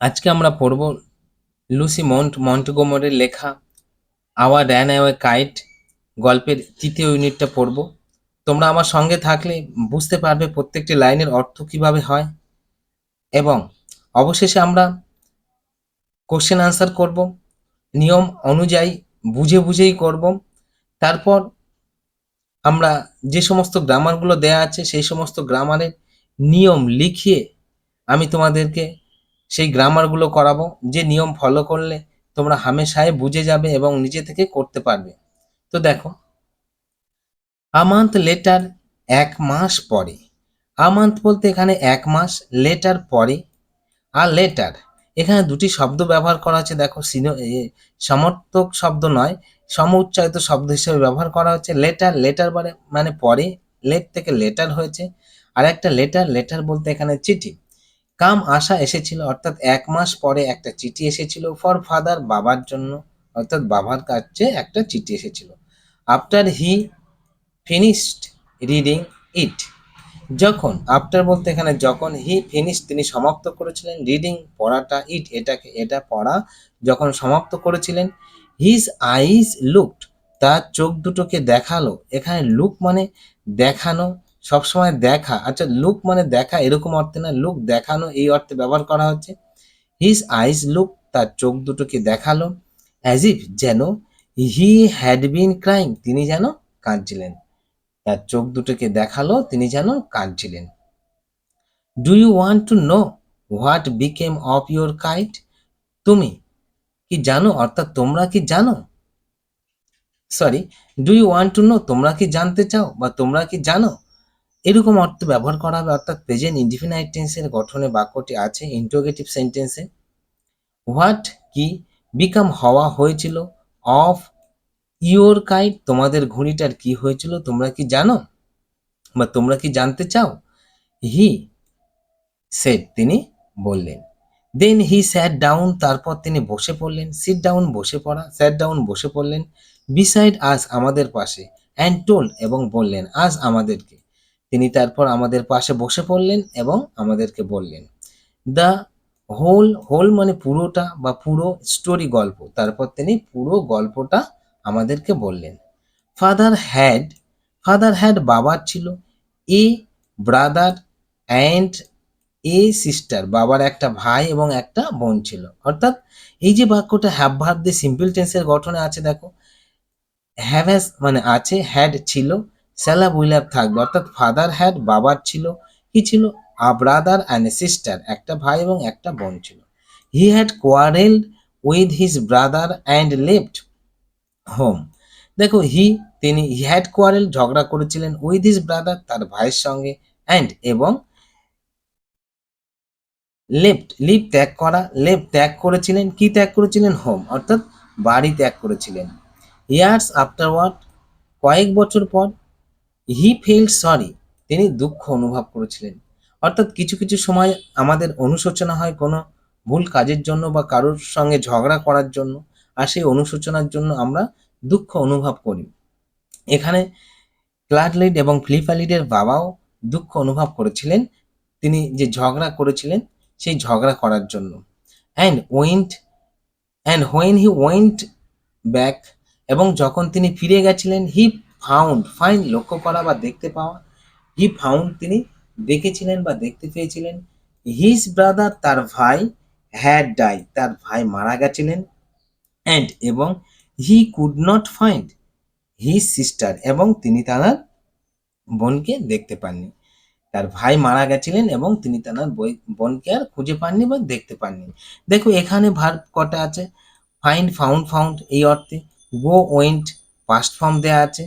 আজকে আমরা পড়ব লুসি মন্ট মন্টগোমরের লেখা আওয়ার র্যান অ্যাওয়ে কাইট গল্পের তৃতীয় ইউনিটটা পড়ব। তোমরা আমার সঙ্গে থাকলে বুঝতে পারবে প্রত্যেকটি লাইনের অর্থ কীভাবে হয় এবং অবশেষে আমরা কোশ্চেন আনসার করব। নিয়ম অনুযায়ী বুঝে বুঝেই করব। তারপর আমরা যে সমস্ত গ্রামারগুলো দেয়া আছে সেই সমস্ত গ্রামারের নিয়ম লিখিয়ে আমি তোমাদেরকে সেই গ্রামারগুলো করাবো, যে নিয়ম ফলো করলে তোমরা হামেশায় বুঝে যাবে এবং নিজে থেকে করতে পারবে। তো দেখো আমান্থ লেটার এক মাস পরে। আমান্থ বলতে এখানে এক মাস লেটার পরে। আর লেটার এখানে দুটি শব্দ ব্যবহার করা হচ্ছে। দেখো সমর্থক শব্দ নয় সম উচ্চারিত শব্দ হিসেবে ব্যবহার করা হচ্ছে। লেটার লেটার মানে মানে পরে লেট থেকে লেটার হয়েছে। আর একটা লেটার লেটার বলতে এখানে চিঠি। কাম আসা এসেছিল, অর্থাৎ এক মাস পরে একটা চিঠি এসেছিল ফর ফাদার বাবার জন্য, অর্থাৎ বাবার কাছে একটা চিঠি এসেছিল। After he finished reading it যখন আফটার বলতে এখানে যখন হি ফিনিশ তিনি সমাপ্ত করেছিলেন রিডিং পড়াটা ইট এটাকে, এটা পড়া যখন সমাপ্ত করেছিলেন হিজ আইজ লুকড তার চোখ দুটোকে দেখাল। এখানে লুক মানে দেখানো সবসময় দেখা। আচ্ছা লুক মানে দেখা এরকম অর্থে না লুক দেখানো এই অর্থে ব্যবহার করা হচ্ছে। হিজ আইজ লুক তার চোখ দুটোকে দেখাল অ্যাজ ইফ যেন হি হ্যাড বিন ক্রাইং তিনি যেন কাঁদছিলেন। তার চোখ দুটোকে দেখাল, তিনি যেন কাঁদছিলেন। Do you want to know what became of your kite তুমি কি জানো, অর্থাৎ তোমরা কি জানো? Sorry do you want to know তোমরা কি জানতে চাও বা তোমরা কি জানো? এরকম অর্থ ব্যবহার করা হবে অর্থাৎ প্রেজেন্ট ইনডিফিনাইট টেন্সের গঠনে বাক্যটি আছে ইন্টোগেটিভ সেন্টেন্সে হোয়াট কি বিকাম হওয়া হয়েছিল অফ ইওর কাইট তোমাদের ঘুড়িটার কি হয়েছিল, তোমরা কি জানো? বা তোমরা কি জানতে চাও? হি সেট তিনি বললেন। দেন হি স্যাট ডাউন তারপর তিনি বসে পড়লেন। সিট ডাউন বসে পড়া স্যাট ডাউন বসে পড়লেন। বিসাইড আজ আমাদের পাশে অ্যান্ড টোল এবং বললেন, আজ আমাদেরকে। তিনি তারপর আমাদের পাশে বসে পড়লেন এবং আমাদেরকে বললেন, দ্য হোল হোল মানে পুরোটা বা পুরো স্টোরি গল্প। তারপর তিনি পুরো গল্পটা আমাদেরকে বললেন। ফাদার হ্যাড ফাদার হ্যাড বাবার ছিল। A brother and a sister, বাবার একটা ভাই এবং একটা বোন ছিল। অর্থাৎ এই যে বাক্যটা হ্যাভ ভাব দিয়ে সিম্পল টেন্সের গঠনে আছে, দেখো। হ্যাভ হ্যাজ মানে আছে হ্যাড ছিল। উইল হ্যাভ থাকবে। অর্থাৎ ফাদার হ্যাড বাবার ছিল কি ছিল আ ব্রাদার অ্যান্ড সিস্টার একটা ভাই এবং একটা বোন ছিল। He had quarrelled with his brother and left home দেখো হি তিনি হি হ্যাড কোয়ারেল ঝগড়া করেছিলেন উইথ হিজ ব্রাদার তার ভাইয়ের সঙ্গে অ্যান্ড এবং লেফট লিভ ত্যাগ করা লেফট ত্যাগ করেছিলেন, কি ত্যাগ করেছিলেন? হোম অর্থাৎ বাড়ি ত্যাগ করেছিলেন। ইয়ার্স আফটার আফটারওয়ার্ড কয়েক বছর পর হি ফিল সরি তিনি দুঃখ অনুভব করেছিলেন। অর্থাৎ কিছু কিছু সময় আমাদের অনুশোচনা হয় কোনো ভুল কাজের জন্য বা কারোর সঙ্গে ঝগড়া করার জন্য, আর সেই অনুশোচনার জন্য আমরা দুঃখ অনুভব করি। এখানে ক্লাডলিড এবং ফ্লিপালিডের বাবাও দুঃখ অনুভব করেছিলেন। তিনি যে ঝগড়া করেছিলেন, সেই ঝগড়া করার জন্য। And went and when he went back এবং যখন তিনি ফিরে গেছিলেন হি ফাউন্ড ফাইন লক্ষ্য করা বা দেখতে পাওয়া। হি ফাউন্ড তিনি দেখেছিলেন বা দেখতে পেয়েছিলেন। হিজ ব্রাদার তার ভাই হ্যাড ডাই তার ভাই মারা গেছিলেন। অ্যান্ড এবং he could not find his sister এবং তিনি তার বোনকে দেখতে পাননি। তার ভাই মারা গেছিলেন, এবং তিনি তার বোনকে আর খুঁজে পাননি বা দেখতে পাননি। দেখো, এখানে ভার কটা আছে? ফাইন্ড ফাউন্ড ফাউন্ড এই অর্থে গো ওয়েন্ট পাস্ট ফর্ম দেওয়া আছে।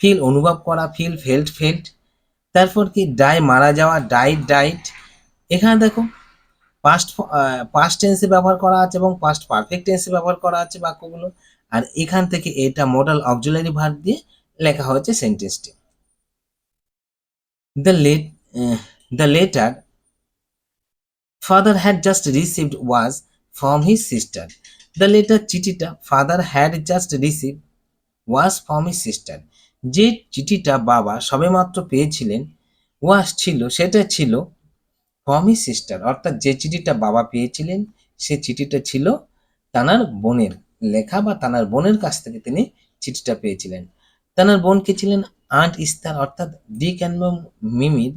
ফিল অনুভব করা ফিল ফেল্ট ফেল্ট তারপর কি ডাই মারা যাওয়া ডাইট ডাইট এখানে দেখো পাস্ট পাস্ট টেন্সে ব্যবহার করা আছে এবং পাস্ট পারফেক্ট টেন্সে ব্যবহার করা আছে বাক্যগুলো। আর এখান থেকে এটা মডেল অক্সিলারি ভার্ব দিয়ে লেখা হয়েছে সেন্টেন্সটি the let the letter father had just received was from his sister the letter চিঠিটা father had just receive was from his sister যে চিঠিটা বাবা সবেমাত্র পেয়েছিলেন ওয়াজ ছিল সেটা ছিল হিজ সিস্টার অর্থাৎ যে চিঠিটা বাবা পেয়েছিলেন, সে চিঠিটা ছিল তানার বোনের লেখা বা তানার বোনের কাছ থেকে তিনি চিঠিটা পেয়েছিলেন। তানার বোন কে ছিলেন? আন্ট ইস্তার অর্থাৎ ডিক অ্যান্ড মিমির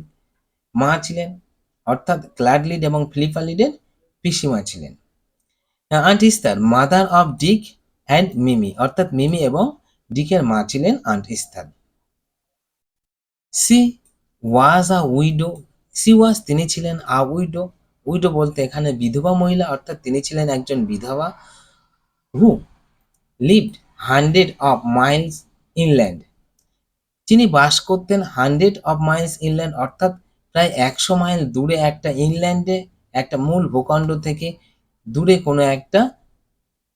মা ছিলেন, অর্থাৎ ক্লাডলিড এবং ফিলিপালিডের পিসিমা ছিলেন। Aunt Esther mother of Dick and Mimi অর্থাৎ মিমি এবং ডিকের মা ছিলেন aunt Esther she was a widow she was তিনি ছিলেন আ উইডো উইডো বলতে এখানে বিধবা মহিলা, অর্থাৎ তিনি ছিলেন একজন বিধবা who lived hundred of miles inland তিনি বাস করতেন হান্ড্রেড অফ মাইলস ইনল্যান্ড অর্থাৎ প্রায় একশো মাইল দূরে একটা ইনল্যান্ডে একটা মূল ভূখণ্ড থেকে দূরে কোনো একটা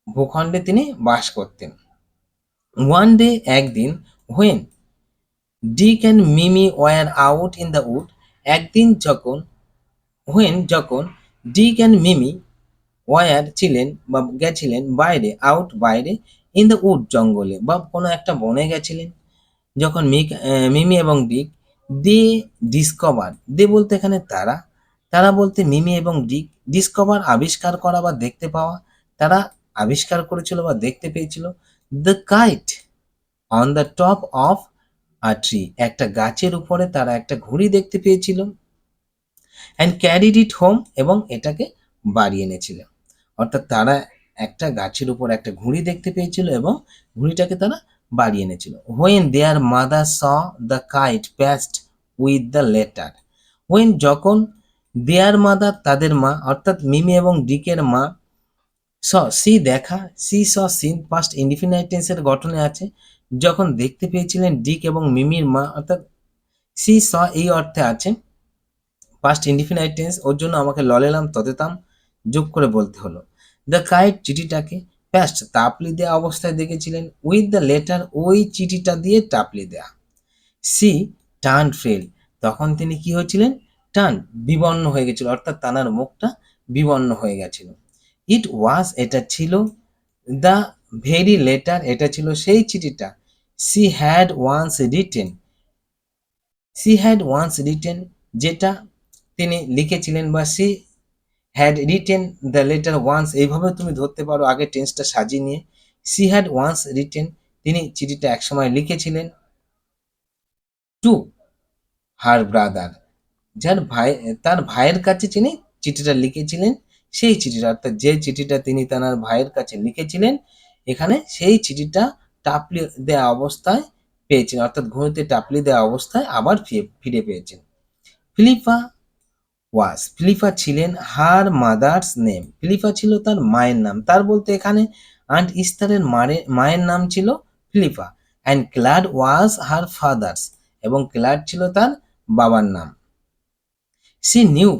ভূখণ্ডে তিনি বাস করতেন। ওয়ান ডে একদিন when Dick and Mimi were out in the wood একদিন যখন হোয়েন যখন ডিক অ্যান্ড মিমি ওয়ার ছিলেন বা গেছিলেন বাইরে আউট বাইরে ইন দ্য উড জঙ্গলে, বা কোনো একটা বনে গেছিলেন, যখন মিক মিমি এবং ডিক দে ডিসকভার দে বলতে এখানে তারা তারা বলতে মিমি এবং ডিক ডিসকভার আবিষ্কার করা বা দেখতে পাওয়া, তারা আবিষ্কার করেছিল বা দেখতে পেয়েছিল the kite on the top of a tree একটা গাছের উপরে তারা একটা ঘুড়ি দেখতে পেয়েছিল অ্যান্ড ক্যারিড ইট হোম এবং এটাকে বাড়ি এনেছিল অর্থাৎ তারা একটা গাছের উপর একটা ঘুড়ি দেখতে পেয়েছিল এবং ঘুড়িটাকে তারা বাড়ি এনেছিল। When their mother saw the kite past with the letter when যখন দেয়ার মাদার তাদের মা, অর্থাৎ মিমি এবং ডিকের মা স, সি দেখা, she saw seen past indefinite টেন্সের গঠনে আছে। যখন দেখতে পেয়েছিলেন ডিক এবং মিমির মা, অর্থাৎ সি, স, এই অর্থে আছে পাস্ট ইনডিফিনাইট টেন্স ওর জন্য আমাকে ললেলাম, ততেতাম, যোগ করে বলতে হলো। দ্য কাইট চিঠিটাকে প্যাস্ট তাপলি দেওয়া অবস্থায় দেখেছিলেন উইথ দ্য লেটার ওই চিঠিটা দিয়ে টাপলি দেয়া। সি টান ফেল তখন তিনি কি হয়েছিলেন? টান বিবর্ণ হয়ে গেছিল, অর্থাৎ তানার মুখটা বিবর্ণ হয়ে গেছিল। ইট ওয়াজ এটা ছিল দ্য ভেরি লেটার এটা ছিল সেই চিঠিটা। She had once written she had once written যেটা তিনি লিখেছিলেন বা she had written the letter once এইভাবে তুমি ধরতে পারো আগে টেন্সটা সাজিয়ে নিয়ে। সি হ্যাড ওয়ান্স রিটেন তিনি চিঠিটা একসময় লিখেছিলেন টু হার ব্রাদার যার ভাই, তার ভাইয়ের কাছে তিনি চিঠিটা লিখেছিলেন। সেই চিঠিটা, অর্থাৎ যে চিঠিটা তিনি তার ভাইয়ের কাছে লিখেছিলেন, এখানে সেই চিঠিটা টাপলি দেওয়া অবস্থায় পেয়েছেন, অর্থাৎ ঘুমিতে টাপলি দেওয়া অবস্থায় আবার ফিরে পেয়েছেন। ফিলিপা ওয়াস, ফিলিপা ছিলেন হার মাদার্স নেম, ফিলিপা ছিল তার মায়ের নাম। তার বলতে এখানে আন্ট ইস্তারের মায়ের নাম ছিল Philippa, and Claude was her father's, এবং ক্লাড ছিল তার বাবার নাম। সি নিউ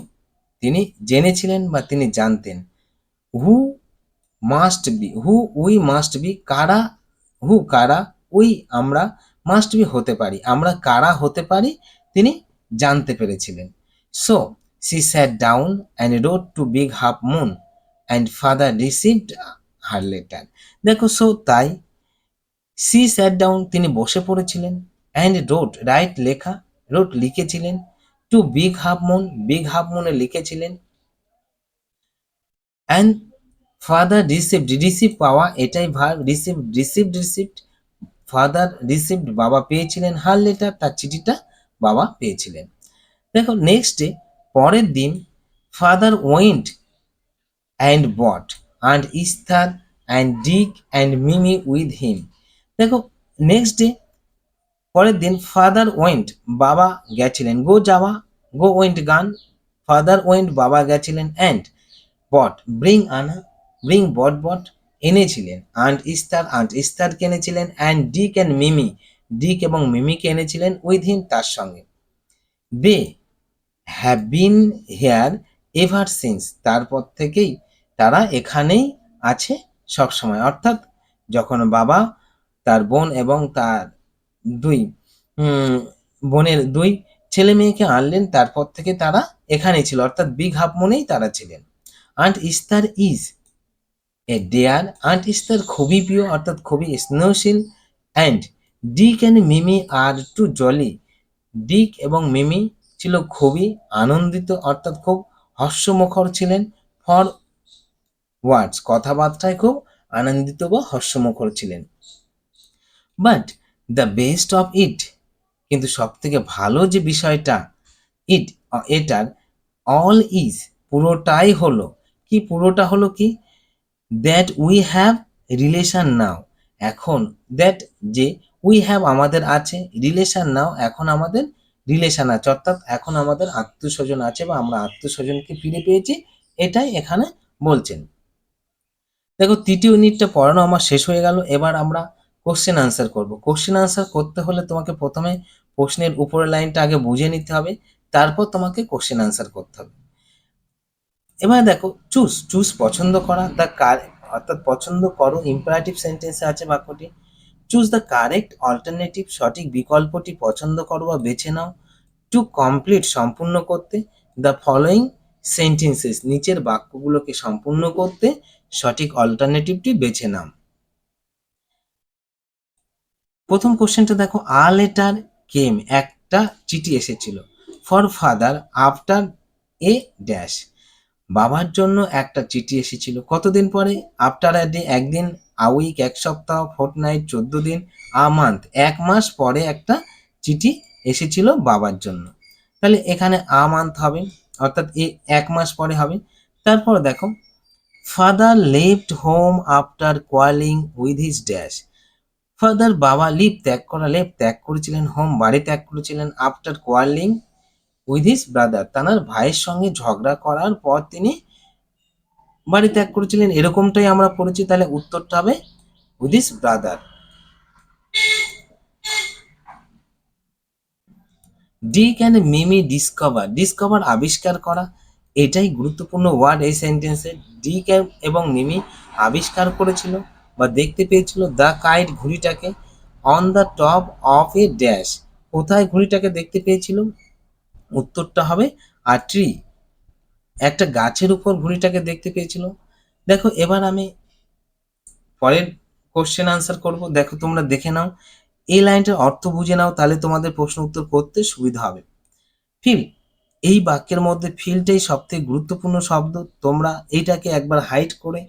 তিনি জেনেছিলেন বা তিনি জানতেন। Who must be who we must be কারা হু কারা উই আমরা মাস্ট বি হতে পারি। আমরা কারা হতে পারি তিনি জানতে পেরেছিলেন। So she sat down and wrote to Big Half Moon and father received her letter দেখো সো তাই সি স্যাট ডাউন তিনি বসে পড়েছিলেন অ্যান্ড রোড রাইট লেখা রোড লিখেছিলেন। To Big Half Moon, Big Half মুনে লিখেছিলেন। অ্যান্ড ফাদার রিসিভড রিসিভ পাওয়া এটাই ভার receive received received father received বাবা পেয়েছিলেন হার লেটার তার চিঠিটা বাবা পেয়েছিলেন। দেখো নেক্সট ডে পরের দিন father went and bought and Esther and Dick and Mimi with him দেখো নেক্সট ডে পরের দিন ফাদার ওয়েন্ট বাবা গেছিলেন। গো যাওয়া go went gone. Father went বাবা গেছিলেন অ্যান্ড বট ব্রিং আনা ব্রিং বট বট এনেছিলেন। আন্ট ইস্তার আন্ট ইস্তারকে এনেছিলেন and Dick and Mimi Dick এবং মিমিকে এনেছিলেন উইথ তার সঙ্গে। They have been here ever since তারপর থেকেই তারা এখানেই আছে সবসময়। অর্থাৎ যখন বাবা তার বোন এবং তার দুই বোনের দুই ছেলে মেয়েকে আনলেন, তারপর থেকে তারা এখানেই ছিল, অর্থাৎ বিগ হাফ মনেই তারা ছিলেন। Aunt Esther is a dear, aunt Esther খুবই প্রিয়, অর্থাৎ খুবই স্নেহশীল, and Dick and Mimi are too jolly. Dick এবং মিমি ছিল খুবই আনন্দিত, অর্থাৎ খুব হাস্যমুখর ছিলেন, ফর ওয়ার্ডস, কথাবার্তায় খুব আনন্দিত বা হর্ষমুখর ছিলেন। But the best of it কিন্তু সব থেকে ভালো যে বিষয়টা ইট এটার অল ইজ পুরোটাই হলো, কি পুরোটা হলো কি? That we have relation now এখন দ্যাট যে উই হ্যাভ আমাদের আছে রিলেশন নাও এখন আমাদের রিলেশন আছে, অর্থাৎ এখন আমাদের আত্মীয় স্বজন আছে বা আমরা আত্মীয় স্বজনকে ফিরে পেয়েছি, এটাই এখানে বলছেন। দেখো, তৃতীয় ইউনিটটা পড়ানো আমার শেষ হয়ে গেল, এবার আমরা কোশ্চেন আনসার করব। কোশ্চেন আনসার করতে হলে তোমাকে প্রথমে প্রশ্নের উপরের লাইনটা আগে বুঝে নিতে হবে, তারপর তোমাকে কোশ্চেন আনসার করতে হবে। এবার দেখো চুজ চুজ পছন্দ করা দ্য কার অর্থাৎ পছন্দ করো ইম্পারেটিভ সেন্টেন্সে আছে বাক্যটি। চুজ দ্য কারেক্ট অল্টারনেটিভ সঠিক বিকল্পটি পছন্দ করো বা বেছে নাও। টু কমপ্লিট সম্পূর্ণ করতে দ্য ফলোয়িং সেন্টেন্সেস নিচের বাক্যগুলোকে সম্পূর্ণ করতে, সঠিক অল্টারনেটিভটি বেছে নাও। প্রথম কোশ্চেনটা দেখো, আ লেটার কেম একটা চিঠি এসেছিল। For father after a dash. বাবার জন্য একটা চিঠি এসেছিল। কতদিন পরে? আফটার এ ডে, একদিন, আ উইক, এক সপ্তাহ ফোর্ট নাইট চোদ্দ দিন, আ মান্থ। এক মাস পরে একটা চিঠি এসেছিল বাবার জন্য। তাহলে এখানে আ মান্থ হবে, অর্থাৎ এ এক মাস পরে হবে। তারপর দেখো, father left home after quarreling with his dash. Father বাবা লিভ ত্যাগ করা লেপ ত্যাগ করেছিলেন হোম বাড়ি ত্যাগ করেছিলেন after quarreling with his brother তানার ভাইয়ের সঙ্গে ঝগড়া করার পর তিনি বাড়ি ত্যাগ করেছিলেন। এরকমটাই আমরা পড়েছি, তাহলে উত্তরটা হবে with his brother Dick and Mimi discover discover আবিষ্কার করা, এটাই গুরুত্বপূর্ণ ওয়ার্ড এই সেন্টেন্সে ডিক এবং মিমি আবিষ্কার করেছিল। বা দেখতে পেয়েছিল the kite ঘুড়িটাকে on the top of a dash. কোথায় ঘুড়িটাকে দেখতে পেয়েছিল? উত্তরটা হবে আর ট্রি। একটা গাছের উপর ঘুড়িটাকে দেখতে পেয়েছিল। দেখো, এবার আমি পরের কোশ্চেন আনসার করব। দেখো, তোমরা দেখে নাও। এই লাইনটার অর্থ বুঝে নাও, তাহলে তোমাদের প্রশ্ন উত্তর করতে সুবিধা হবে। ফিল, এই বাক্যের মধ্যে ফিলটাই সবথেকে গুরুত্বপূর্ণ শব্দ। তোমরা এইটাকে একবার হাইট করে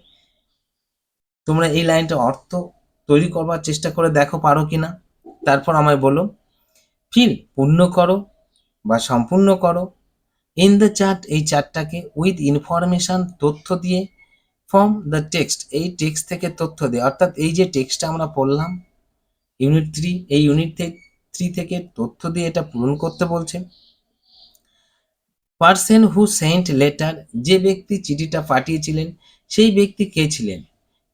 তোমরা এই লাইনটা অর্থ তৈরি করবার চেষ্টা করে দেখো পারো কি না তারপর আমায় বলো ফিল পূর্ণ করো বা সম্পূর্ণ করো। ইন দ্য চার্ট এই চার্টটাকে উইথ ইনফরমেশন তথ্য দিয়ে ফ্রম দ্য টেক্সট এই টেক্সট থেকে তথ্য দিয়ে, অর্থাৎ এই যে টেক্সটটা আমরা পড়লাম ইউনিট থ্রি এই ইউনিট থ্রি থেকে তথ্য দিয়ে এটা পূরণ করতে বলছে। পার্সন হু সেন্ট লেটার যে ব্যক্তি চিঠিটা পাঠিয়েছিলেন, সেই ব্যক্তি কে ছিলেন?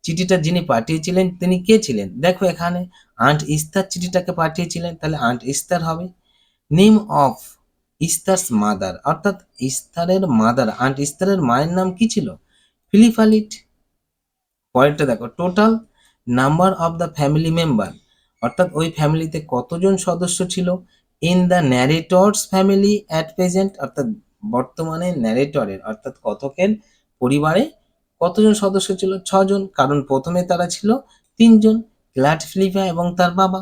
চিঠিটা যিনি পাঠিয়েছিলেন, তিনি কে ছিলেন? দেখো এখানে, আন্ট ইস্তার চিঠিটাকে পাঠিয়েছিলেন, তাহলে আন্ট ইস্তার হবে। নেম অফ ইস্তার্স মাদার, অর্থাৎ ইস্তারের মাদার, আন্ট ইস্তারের মায়ের নাম কি ছিল? ফিলিফালিট পরেরটা দেখো, total number of the family member অর্থাৎ ওই ফ্যামিলিতে কতজন সদস্য ছিল? In the narrator's family at present, অর্থাৎ বর্তমানে ন্যারেটরের, অর্থাৎ কথকের পরিবারে কতজন সদস্য ছিল? ছজন। কারণ প্রথমে তারা ছিল তিনজন গ্ল্যাড ফিলিপা এবং তার বাবা।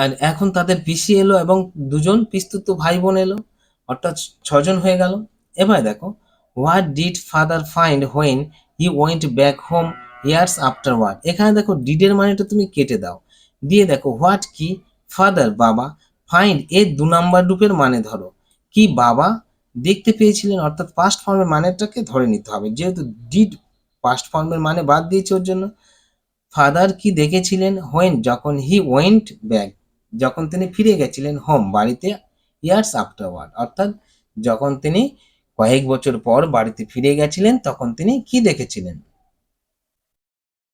আর এখন তাদের পিসি এলো এবং দুজন পিস্তুত ভাই বোন এলো। অর্থাৎ ছজন হয়ে গেল। এবার দেখো, what did father find when he went back home years afterward এখানে দেখো, ডিডের মানেটা তুমি কেটে দাও। দিয়ে দেখো, হোয়াট কি ফাদার বাবা ফাইন্ড এর দু নাম্বার রূপের মানে ধরো। কি বাবা দেখতে পেয়েছিলেন, অর্থাৎ পাস্ট ফর্মের মানেটাকে ধরে নিতে হবে। যেহেতু ডিড পাস্ট ফর্মের মানে বাদ দিয়েছে ওর জন্য। ফাদার কি দেখেছিলেন? হোয়েন যখন হি ওয়েন্ট ব্যাক যখন তিনি ফিরে গেছিলেন হোম বাড়িতে ইয়ার্স আফটারওয়ার্ড অর্থাৎ যখন তিনি কয়েক বছর পর বাড়িতে ফিরে গেছিলেন, তখন তিনি কি দেখেছিলেন?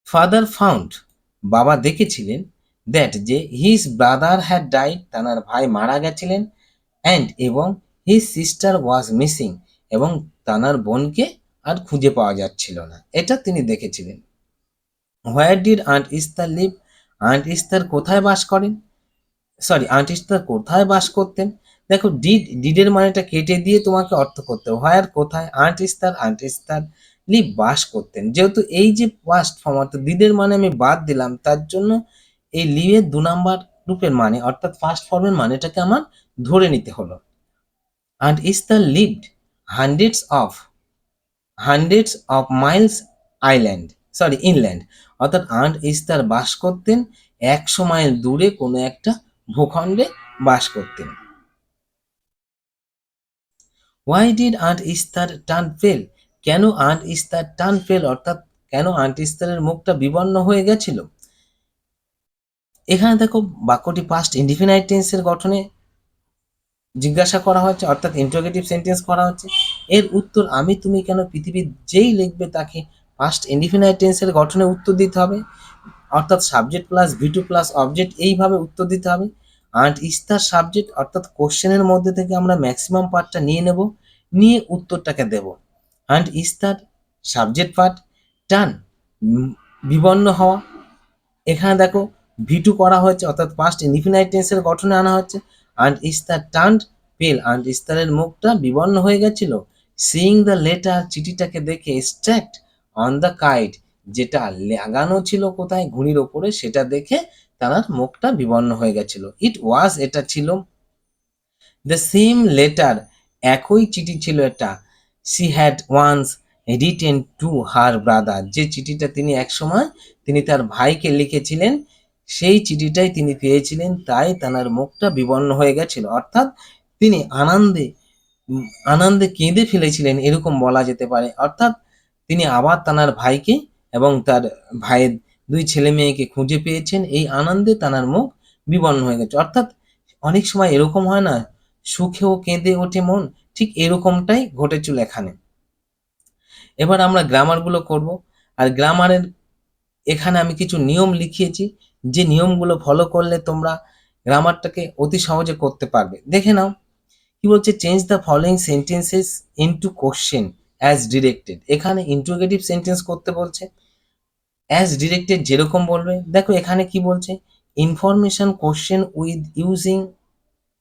ফাদার ফাউন্ড বাবা দেখেছিলেন দ্যাট যে হিজ ব্রাদার হ্যাড ডাইড তানার ভাই মারা গেছিলেন অ্যান্ড এবং হিজ সিস্টার ওয়াজ মিসিং এবং তানার বোনকে আর খুঁজে পাওয়া যাচ্ছিল না। এটা তিনি দেখেছিলেন। Where did aunt Esther live aunt Esther কোথায় বাস করেন? সরি আন্ট ইস্তার কোথায় বাস করতেন? দেখো ডিড ডিডের মানেটা কেটে দিয়ে তোমাকে অর্থ করতে হোয়ার কোথায়? Aunt Esther aunt Esther live বাস করতেন। যেহেতু এই যে পাস্ট ফর্ম অর্থাৎ ডিডের মানে আমি বাদ দিলাম, তার জন্য এই লিভের দু নাম্বার রূপের মানে অর্থাৎ ফার্স্ট ফর্মের মানেটাকে আমার ধরে নিতে হলো। Aunt Esther lived hundreds of hundreds of miles island sorry inland অর্থাৎ আন্ট ইস্তার বাস করতেন একশো মাইল দূরে কোনো একটা ভূখণ্ডে বাস করতেন। Why did aunt Esther turn pale কেন আন্ট ইস্তার টার্ন ফেল অর্থাৎ কেন আন্ট ইস্তারের মুখটা বিবর্ণ হয়ে গেছিল? এখানে দেখো বাক্যটি পাস্ট ইনডিফিনাইট টেন্সের গঠনে জিজ্ঞাসা করা হচ্ছে, অর্থাৎ ইন্টারোগেটিভ সেন্টেন্স করা হচ্ছে। এর উত্তর, আমি তুমি কেন পৃথিবীর যেই লিখবে তাকে পাস্ট ইনডিফিনাইট টেন্সের গঠনে উত্তর দিতে হবে? অর্থাৎ subject plus V two plus object এইভাবে উত্তর দিতে হবে। আন্ট ইস্তার সাবজেক্ট অর্থাৎ কোশ্চেনের মধ্যে থেকে আমরা ম্যাক্সিমাম পার্টটা নিয়ে নেব, নিয়ে উত্তরটাকে দেব। Aunt Esther subject part turn বিবর্ণ হওয়া। এখানে দেখো ভিটু করা হয়েছে, অর্থাৎ পাস্ট ইনডিফিনাইট টেন্সের গঠনে আনা হচ্ছে আন্ট ইস্তার টান্ড পেল আন্ট ইস্তারের মুখটা বিবর্ণ হয়ে গেছিল সিইং দ্য লেটার চিঠিটাকে দেখে স্ট্যাক্ট অন দ্য কাইট যেটা লাগানো ছিল কোথায় ঘুড়ির ওপরে সেটা দেখে তার মুখটা বিবর্ণ হয়ে গেছিল ইট ওয়াজ এটা ছিল দ্য সেম লেটার একই চিঠি ছিল এটা she had once written to her brother যে চিঠিটা তিনি একসময় তিনি তার ভাইকে লিখেছিলেন সেই চিঠিটাই তিনি পেয়েছিলেন, তাই তার মুখটা বিবর্ণ হয়ে গেছিল। অর্থাৎ তিনি আনন্দে আনন্দে কেঁদে ফেলেছিলেন, এরকম বলা যেতে পারে। অর্থাৎ তিনি আবার তানার ভাইকে এবং তার ভাইয়ের দুই ছেলে মেয়েকে খুঁজে পেয়েছেন। এই আনন্দে তানার মুখ বিবর্ণ হয়ে গেছে। অর্থাৎ অনেক সময় এরকম হয় না, সুখেও কেঁদে ওঠে মন, ঠিক এরকমটাই ঘটেছিল এখানে। এবার আমরা গ্রামারগুলো করব। আর গ্রামারের এখানে আমি কিছু নিয়ম লিখিয়েছি। যে নিয়মগুলো ফলো করলে তোমরা গ্রামারটাকে অতি সহজে করতে পারবে। দেখে নাও, কি বলছে? Change the following sentences into question as directed এখানে ইন্টারোগেটিভ সেন্টেন্স করতে বলছে। অ্যাজ ডিরেক্টেড যেরকম বলবে। দেখো এখানে কি বলছে? Information question with using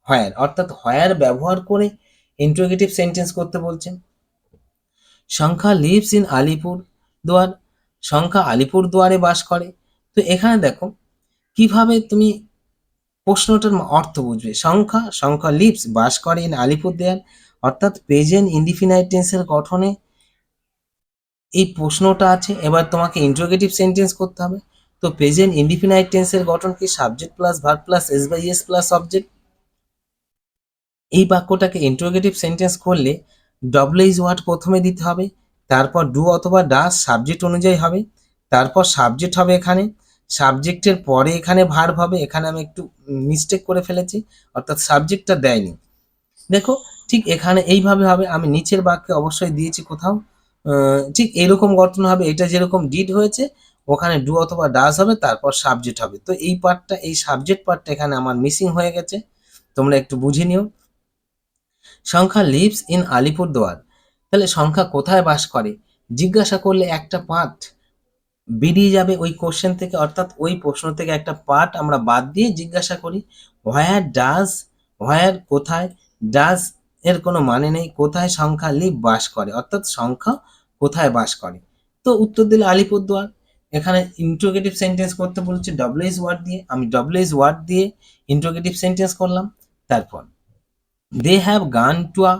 where অর্থাৎ হোয়ার ব্যবহার করে ইন্টারোগেটিভ সেন্টেন্স করতে বলছে। সংখ্যা লিভস ইন আলিপুর দুয়ার সংখ্যা আলিপুর দুয়ারে বাস করে। তো এখানে দেখো কীভাবে তুমি প্রশ্নটার অর্থ বুঝবে? সংখ্যা সংখ্যা লিভস বাস করে ইন আলিপুর দেয়ার অর্থাৎ প্রেজেন্ট ইনডিফিনাইট টেন্সের গঠনে এই প্রশ্নটা আছে। এবার তোমাকে ইন্টারোগেটিভ সেন্টেন্স করতে হবে। তো প্রেজেন্ট ইনডিফিনাইট টেন্সের গঠন কি? Subject plus verb plus s by s plus object. এই বাক্যটাকে ইন্ট্রোগেটিভ সেন্টেন্স করলে ডবলেইজ ওয়ার্ড প্রথমে দিতে হবে, তারপর ডু অথবা ডাস সাবজেক্ট অনুযায়ী হবে, তারপর সাবজেক্ট হবে এখানে। সাবজেক্টের পরে এখানে ভার্ব হবে, এখানে আমি একটু মিস্টেক করে ফেলেছি, অর্থাৎ সাবজেক্টটা দেয়নি। দেখো, ঠিক এখানে এইভাবে হবে, আমি নিচের বাক্যে অবশ্যই দিয়েছি কোথাও ঠিক এরকম গঠন হবে, এটা যেরকম ডিড হয়েছে, ওখানে ডু অথবা ডাস হবে, তারপর সাবজেক্ট হবে। তো এই পার্টটা এই সাবজেক্ট পার্টটা এখানে আমার মিসিং হয়ে গেছে, তোমরা একটু বুঝে নিও। সংখ্যা লিভস ইন আলিপুরদুয়ার। তাহলে সংখ্যা কোথায় বাস করে? জিজ্ঞাসা করলে একটা পার্ট বেরিয়ে যাবে ওই কোশ্চেন থেকে, অর্থাৎ ওই প্রশ্ন থেকে একটা পার্ট আমরা বাদ দিয়ে জিজ্ঞাসা করি হোয়ার ডাজ হোয়ার কোথায় ডাজ এর কোনো মানে নেই, কোথায় সংখ্যা লিভ বাস করে, অর্থাৎ সংখ্যা কোথায় বাস করে। তো উত্তর দিলে আলিপুরদুয়ার। এখানে ইন্ট্রোগেটিভ সেন্টেন্স করতে বলেছে ডব্লিউএস ওয়ার্ড দিয়ে। আমি ডব্লিউএস ওয়ার্ড দিয়ে ইন্ট্রোগেটিভ সেন্টেন্স করলাম। তারপর they have gone to a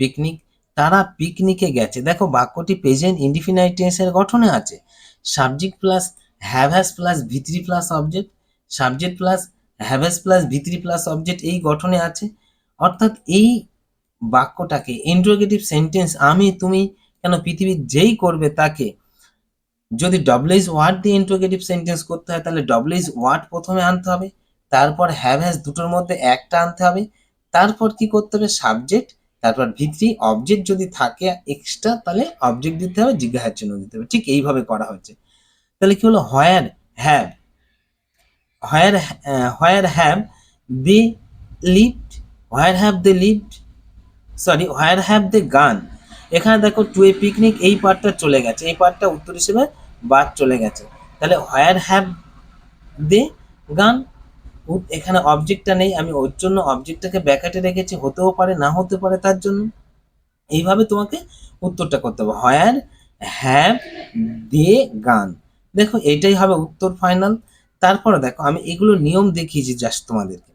picnic তারা পিকনিকে গেছে। দেখো বাক্যটি প্রেজেন্ট ইনডিফিনাইট টেন্সের গঠনে আছে। Subject plus have has plus V three plus object subject plus have has plus V three plus object এই গঠনে আছে। অর্থাৎ এই বাক্যটাকে ইন্টারোগেটিভ সেন্টেন্স আমি, তুমি কেন পৃথিবীর যেই করবে তাকে, যদি ডবলেজ ওয়ার্ড দিয়ে ইন্টারোগেটিভ সেন্টেন্স করতে হয়, তাহলে ডবলেজ ওয়ার্ড প্রথমে আনতে হবে, তারপর হ্যাভ হ্যাজ দুটোর মধ্যে একটা আনতে হবে, তারপর কি করতে হবে? সাবজেক্ট তারপর ভিত্রি অবজেক্ট যদি থাকে এক্সট্রা তাহলে অবজেক্ট দিতে হবে, জিজ্ঞাসার জন্য দিতে হবে। ঠিক এইভাবে করা হচ্ছে তাহলে কি হলো? Where have where where have they lived where have they lived sorry where have they gone এখানে দেখো টু এ পিকনিক এই পার্টটা চলে গেছে। এই পার্টটা উত্তর হিসেবে বাদ চলে গেছে। তাহলে হোয়ার হ্যাভ দে গান এখানে অবজেক্টটা নেই, আমি ওর জন্য অবজেক্টটাকে ব্যাকেটে রেখেছি, হতেও পারে, না হতে পারে তার জন্য। এইভাবে তোমাকে উত্তরটা করতে হবে। হোয়ার হ্যাভ দে গান দেখো, এটাই হবে উত্তর ফাইনাল তারপরে দেখো, আমি এগুলো নিয়ম দেখিয়েছি জাস্ট তোমাদেরকে।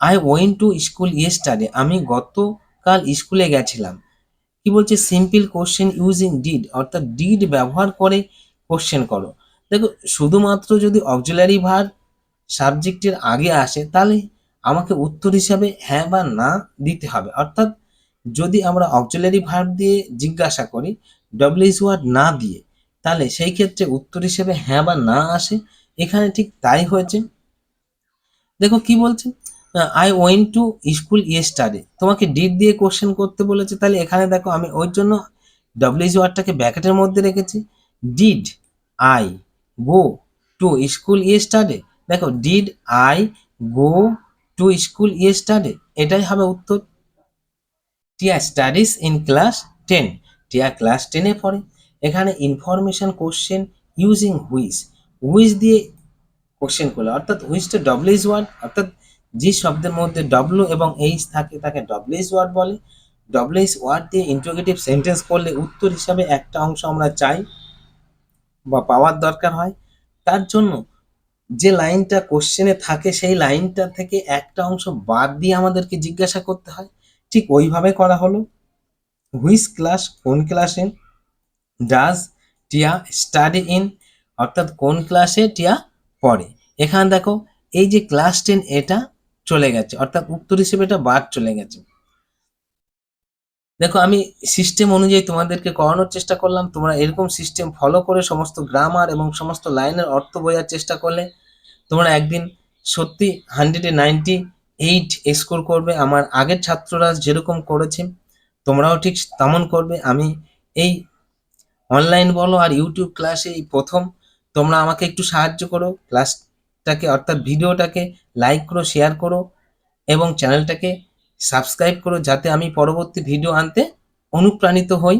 I went to school yesterday আমি গতকাল স্কুলে গেছিলাম। কি বলছে? সিম্পল কোশ্চেন ইউজিং ডিড অর্থাৎ ডিড ব্যবহার করে কোশ্চেন করো। দেখো, শুধুমাত্র যদি অক্সিলারি ভার সাবজেক্টের আগে আসে, তাহলে আমাকে উত্তর হিসাবে হ্যাঁ বা না দিতে হবে। অর্থাৎ যদি আমরা অক্সিলারি ভার্ব দিয়ে জিজ্ঞাসা করি ডব্লিউএস ওয়ার্ড না দিয়ে, তাহলে সেই ক্ষেত্রে উত্তর হিসেবে হ্যাঁ বা না আসে। এখানে ঠিক তাই হয়েছে। দেখো কি বলছে? I went to school yesterday তোমাকে ডিড দিয়ে কোশ্চেন করতে বলেছে। তাহলে এখানে দেখো আমি ওই জন্য ডব্লিউএস ওয়ার্ডটাকে ব্যাকেটের মধ্যে রেখেছি। Did I go to school yesterday দেখো did I go to school ইয়ে ইয়েস্টারডে এটাই হবে উত্তর। Tia studies in class ten Tia class টেনে পড়ে। এখানে ইনফরমেশন কোশ্চেন ইউজিং হুইস হুইস দিয়ে কোশ্চেন করলে। অর্থাৎ হুইসটা ডব্লিউএস ওয়ার্ড অর্থাৎ যে শব্দের মধ্যে ডব্লিউ এবং এইচ থাকে, তাকে ডব্লিউএস ওয়ার্ড বলে। ডব্লিউএস ওয়ার্ড দিয়ে ইন্টারোগেটিভ সেন্টেন্স করলে উত্তর হিসাবে একটা অংশ আমরা চাই বা পাওয়ার দরকার হয়। তার জন্য যে লাইনটা কোশ্চেনে থাকে, সেই লাইনটা থেকে একটা অংশ বাদ দিয়ে আমাদেরকে জিজ্ঞাসা করতে হয়, ঠিক ওইভাবে করা হলো। হুইস ক্লাস কোন ক্লাসে ডাজ টিয়া স্টাডি ইন অর্থাৎ কোন ক্লাসে টিয়া পড়ে? এখানে দেখো, এই যে ক্লাস টেন এটা চলে গেছে। অর্থাৎ উত্তর হিসেবে এটা বাদ চলে গেছে। দেখো, আমি সিস্টেম অনুযায়ী তোমাদেরকে করানোর চেষ্টা করলাম। তোমরা এরকম সিস্টেম ফলো করে সমস্ত গ্রামার এবং সমস্ত লাইনের অর্থ বোঝার চেষ্টা করলে তোমরা একদিন সত্যি হান্ড্রেডে নাইনটি এইট স্কোর করবে। আমার আগের ছাত্ররা যেরকম করেছে, তোমরাও ঠিক তেমন করবে। আমি এই অনলাইন বলো আর ইউটিউব ক্লাসে এই প্রথম, তোমরা আমাকে একটু সাহায্য করো। ক্লাসটাকে অর্থাৎ ভিডিওটাকে লাইক করো শেয়ার করো এবং চ্যানেলটাকে সাবস্ক্রাইব করো যাতে আমি পরবর্তী ভিডিও আনতে অনুপ্রাণিত হই।